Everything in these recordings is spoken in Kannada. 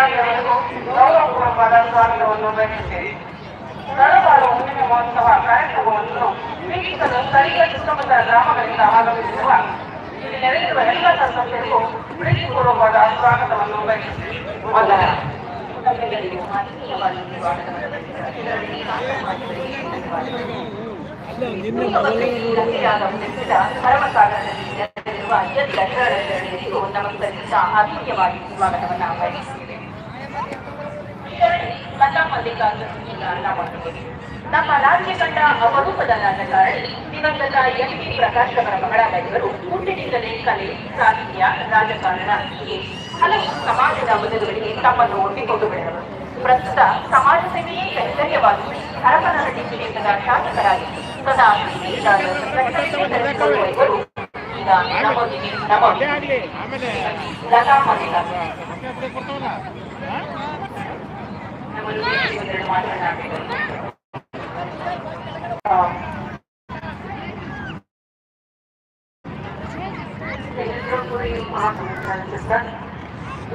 ಎಲ್ಲರಿಗೂ ಗೌರವಪೂರ್ವಕವಾದ ಸ್ವಾಗತವನ್ನು ಬಯಸುತ್ತೇನೆ ತಳವಾರ ಹೂವಿನ ಮಹೋತ್ಸವ ಕಾರ್ಯಕ್ರಮವನ್ನು ವೀಕ್ಷಿಸಲು ಸ್ಥಳೀಯ ಸುತ್ತಮುತ್ತ ಗ್ರಾಮಗಳಿಂದ ಆಗಮಿಸಿರುವ ಇಲ್ಲಿ ನೆರೆದಿರುವ ಎಲ್ಲ ಸದಸ್ಯರಿಗೂ ಪ್ರೀತಿಪೂರ್ವಕವಾದ ಸ್ವಾಗತವನ್ನು ಬಯಸುತ್ತೇನೆ ವಂದನೆ ಆತ್ಮೀಯವಾಗಿ ಸ್ವಾಗತವನ್ನ ಬಯಸುತ್ತೇವೆ ಕನ್ನಡ ಮಲ್ಲಿಕಾರ್ಜುನ ನಾಮಕರಣ. ನಮ್ಮ ರಾಜ್ಯ ಕಂಡ ಅಪರೂಪದ ರಾಜಕಾರಣಿ ದಿವಂಗತ ಎಂ ಪಿ ಪ್ರಕಾಶ್ ಅವರ ಮಗಳಾದ ಇವರು ಹುಟ್ಟಿನಿಂದಲೇ ಕಲೆ ಸಾಹಿತ್ಯ ರಾಜಕಾರಣ ಹೀಗೆ ಹಲವು ಸಮಾಜದ ಬದುಕುಗಳಿಗೆ ತಮ್ಮನ್ನು ಒಡ್ಡಿಕೊಂಡು ಬೆಳೆದರು. ಪ್ರಸ್ತುತ ಸಮಾಜ ಸೇವೆಯೇ ಕೈತರ್ಯವಾಗಿ ಹರಪನಹಳ್ಳಿ ಕ್ಷೇತ್ರದ ಶಾಸಕರಾಗಿ ಸದಾ ಇವರು ಈಗ ನಮ್ಮೊಂದಿಗೆ ನಮ್ಮ ಲತಾ ಮಲ್ಲಿಕಾರ್ಜುನ.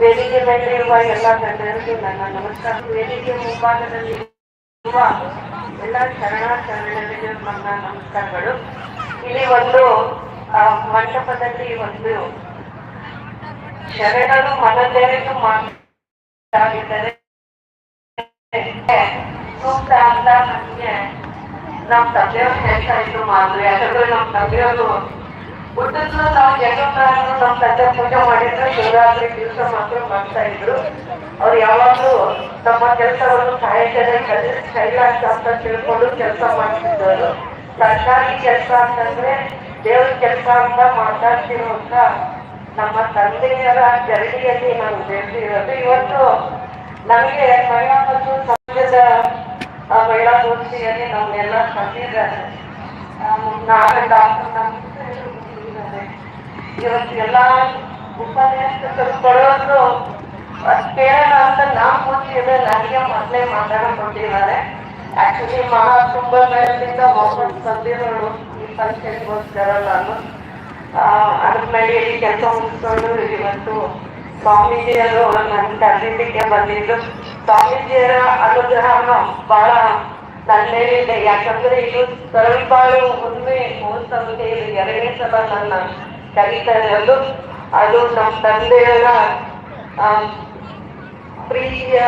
ವೇದಿಕೆ ಮೇಲಿರುವ ಎಲ್ಲ ಗಣ್ಯರಿಗೂ ನನ್ನ ನಮಸ್ಕಾರ ವೇದಿಕೆ ಮುಂಭಾಗದಲ್ಲಿ ಇರುವ ಎಲ್ಲ ಬಂದ ನನ್ನ ನಮಸ್ಕಾರಗಳು. ಇಲ್ಲಿ ಒಂದು ಮಂಟಪದಲ್ಲಿ ಒಂದು ಶರಣರು ಮನದೇರಿಗೂ ಮಾತಾಡಿದ್ದಾರೆ ಸೂಕ್ತ ಅಂತ ನಮ್ಮ ತಂದೆಯವ್ರು ಹೇಳ್ತಾ ಇದ್ರು ಮಾತು ಯಾಕಂದ್ರೆ ನಮ್ಮ ತಂದೆಯವರು ಹುಟ್ಟಿದ್ರು ನಾವು ಜಗತ್ತಾರನು ನಮ್ಮ ತಂದೆ ಪೂಜೆ ಮಾಡಿದ್ರು ಶಿವರಾತ್ರಿ ದಿವಸ ಮಾತ್ರ ಮಾಡ್ತಾ ಇದ್ರು ಅವ್ರು ಯಾವಾಗಲೂ ತಮ್ಮ ಕೆಲಸವನ್ನು ಸಾಹಿತ್ಯದ ಕೈಲಾಸ ಅಂತ ತಿಳ್ಕೊಂಡು ಕೆಲಸ ಮಾಡ್ತಿದ್ದರು ಸರ್ಕಾರಿ ಕೆಲಸ ಅಂತಂದ್ರೆ ದೇವ್ರ ಕೆಲಸ ಅಂತ ಮಾತಾಡ್ತಿರುವಂತ ನಮ್ಮ ತಂದೆಯರ ಜರಡಿಯಲ್ಲಿ ನಾವು ಬೆಳೆದಿರೋದು. ಇವತ್ತು ನಮಗೆ ಮಹಿಳಾ ಮತ್ತು ಸಮಾಜದ ಆ, ಮಹಿಳಾ ಗೋಷ್ಠಿಯಲ್ಲಿ ನಮ್ಮನ್ನೆಲ್ಲ ಕಟ್ಟಿದ್ದಾರೆ ನಾಳೆ. ಇವತ್ತು ಎಲ್ಲ ಉಪನ್ಯಾಸಕರು ಕೊಡೋದು ಅದ್ ಕೇಳೋಣ ಅಂತ ನಾವು ಕೂತಿದ್ರೆ ನನಗೆ ಮೊದಲೇ ಮಾತಾಡಿಕೊಂಡಿದ್ದಾರೆ ಆಕ್ಚುಲಿ ಮಹಾ ಕುಂಭಮೇಳದಿಂದ ವಾಪಸ್ ಬಂದಿರೋಳು ಈ ಫಂಕ್ಷನ್ಗೋಸ್ಕರ ನಾನು. ಅದ್ರ ಮೇಲೆ ಈ ಕೆಲಸ ಮುಗಿಸ್ಕೊಂಡು ಇವತ್ತು ಸ್ವಾಮೀಜಿಯರು ನನ್ನ ಕರೀಲಿಕ್ಕೆ ಬಂದಿದ್ದು. ಸ್ವಾಮೀಜಿಯರ ಅನುಗ್ರಹವನ್ನು ಬಹಳ ನನ್ನ ಮೇಲಿದೆ. ಯಾಕಂದ್ರೆ ಇದು ತರಳಬಾಳು ಹುಣ್ಣಿಮೆ ಮಹೋತ್ಸವಕ್ಕೆ ಇದು ಎರಡನೇ ಸಲ ನನ್ನ ಕರೀತಾ ಇರೋದು ಅದು ನಮ್ಮ ತಂದೆಯವರ ಆ, ಪ್ರೀತಿಯ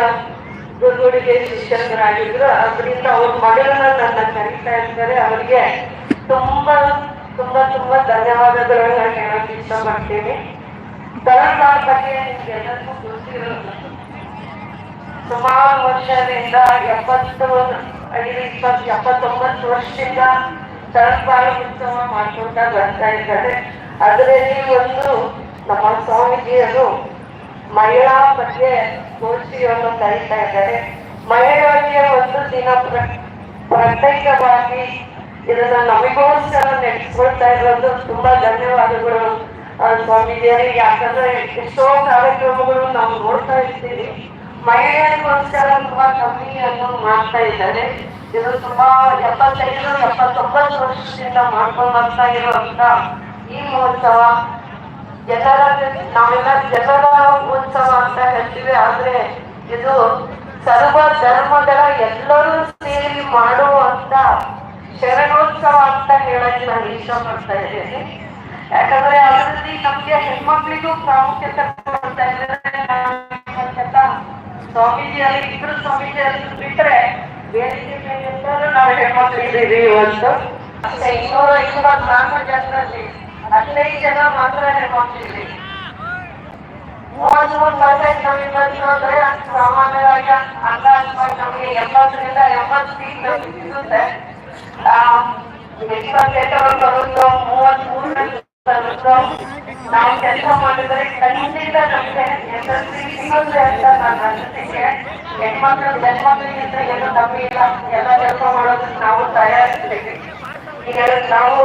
ಗುರುಗಳಿಗೆ ಶಿಷ್ಯರಾಗಿದ್ರು. ಅದರಿಂದ ಅವ್ರ ಮಗಳನ್ನ ನನ್ನ ಕರೀತಾ ಇರ್ತಾರೆ ಅವರಿಗೆ ತುಂಬಾ ತುಂಬಾ ತುಂಬಾ ಧನ್ಯವಾದಗಳನ್ನ ಹೇಳಕ್ ಇಷ್ಟಪಡ್ತೀನಿ. ತರಂಗಾಳ ಬಗ್ಗೆ ನಿಮ್ಗೆಲ್ಲರಿಗೂ ಗೊತ್ತಿರೋದು. ಸುಮಾರು ವರ್ಷದಿಂದ ಎಪ್ಪತ್ತು ಐದು, ಇಪ್ಪತ್ತು, ಎಪ್ಪತ್ತೊಂಬತ್ತು ವರ್ಷದಿಂದ ತಳಪಾಲು ಉತ್ಸವ ಮಾಡ್ಕೊಳ್ತಾ ಬರ್ತಾ ಇದ್ದಾರೆ. ಅದರಲ್ಲಿ ಒಂದು ನಮ್ಮ ಸ್ವಾಮೀಜಿಯರು ಮಹಿಳಾ ಬಗ್ಗೆ ಗೋಷ್ಠಿಯನ್ನು ಕರೀತಾ ಇದ್ದಾರೆ. ಮಹಿಳೆಯರಿಗೆ ಒಂದು ದಿನ ಪ್ರ- ಪ್ರತ್ಯೇಕವಾಗಿ ಇದನ್ನ ನಮಗೋಸ್ಕರ ನಡೆಸ್ಕೊಳ್ತಾ ಇರೋದು ತುಂಬಾ ಧನ್ಯವಾದಗಳು ಸ್ವಾಮೀಜಿಯರಿಗೆ ಯಾಕಂದ್ರೆ ಎಷ್ಟೋ ಕಾರ್ಯಕ್ರಮಗಳು ನಾವು ನೋಡ್ತಾ ಇರ್ತೀವಿ. ಮಹಿಳೆಯರಿಗೋಸ್ಕರ ತುಂಬಾ ಕಮ್ಮಿಯನ್ನು ಮಾಡ್ತಾ ಇದ್ದಾರೆ. ಇದು ತುಂಬಾ ಎಪ್ಪತ್ತೈದು, ಎಪ್ಪತ್ತೊಂಬತ್ತು ವರ್ಷದಿಂದ ಮಾಡ್ಕೊಂಡು ಬರ್ತಾ ಇರುವಂತ ಈ ಮಹೋತ್ಸವ. ಜನರ ನಾವೆಲ್ಲ ಜನರ ಉತ್ಸವ ಅಂತ ಹೇಳ್ತೀವಿ, ಆದ್ರೆ ಇದು ಸರ್ವ ಧರ್ಮಗಳ ಎಲ್ಲರೂ ಸೇರಿ ಮಾಡುವಂತ ಶರಣೋತ್ಸವ ಅಂತ ಹೇಳಕ್ ನಾನು ಇಷ್ಟಪಡ್ತಾ ಇದ್ದೇನೆ. ಯಾಕಂದ್ರೆ ಅದರಲ್ಲಿ ನಮ್ಗೆ ಹೆಣ್ಮಕ್ಳಿಗೂ ಪ್ರಾಮುಖ್ಯತೆ ಸ್ವಾಮೀಜಿ ಅಲ್ಲಿ ಇಬ್ರು ಸ್ವಾಮೀಜಿ ಅಲ್ಲಿ ಬಿಟ್ರೆ ವೇದಿಕೆ ಮೇಲೆ ಎಲ್ಲರೂ ನಾವು ಹೆಣ್ಮಕ್ಳು ಇದ್ದೀವಿ ಇವತ್ತು ಮತ್ತೆ ಇನ್ನೂರ ಇಪ್ಪತ್ನಾಲ್ಕು ಜನರಲ್ಲಿ ಹದಿನೈದು ಜನ ಮಾತ್ರ ಹೆಣ್ಮಕ್ಳಿದ್ದೀವಿ ಮೂವತ್ಮೂರು ಪರ್ಸೆಂಟ್ ನಮಗೆ ಬಂದಿರೋದ್ರೆ ಸಾಮಾನ್ಯವಾಗಿ ಅಂದಾಜು ನಮಗೆ ಎಂಬತ್ತರಿಂದ ಎಂಬತ್ತು ಸೀಟ್ ನಮಗೆ ಸಿಗುತ್ತೆ ಆ, ಇಪ್ಪತ್ತೆಂಟು ಬರುತ್ತೋ ಮೂವತ್ಮೂರು ಬರುತ್ತೋ ನಾವು ಕೆಲಸ ಮಾಡಿದ್ರೆ ಖಂಡಿತ ನಮಗೆ ಯಶಸ್ವಿ ಸಿಗುತ್ತೆ ಅಂತ ನನ್ನ ಅನಿಸಿಕೆ. ಹೆಣ್ಮಕ್ಳು ಗಂಡ್ಮಕ್ಳಿಗಿಂತ ಏನು ಕಮ್ಮಿ ಇಲ್ಲ ಎಲ್ಲ ಕೆಲಸ ಮಾಡೋದಕ್ಕೆ ನಾವು ತಯಾರಿಸ್ತೀವಿ. ಈಗ ನಾವು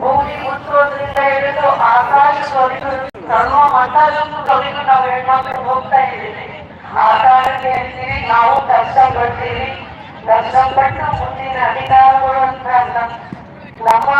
ಭೂಮಿ ಮುಚ್ಚೋದ್ರಿಂದ ಹಿಡಿದು ಆಕಾಶದವರೆಗೂ ಸರ್ವ ಮಟ್ಟದವರೆಗೂ ನಾವು ಹೆಣ್ಮಕ್ಳು ಹೋಗ್ತಾ ಇದ್ದೀವಿ. ಆ ಹೇಳ್ತೀವಿ ನಾವು ಕಷ್ಟಪಡ್ತೀವಿ ಕಷ್ಟಪಟ್ಟು ಮುಂದಿನ ಅಧಿಕಾರಗಳು ಅಂತ ನಮ್ಮ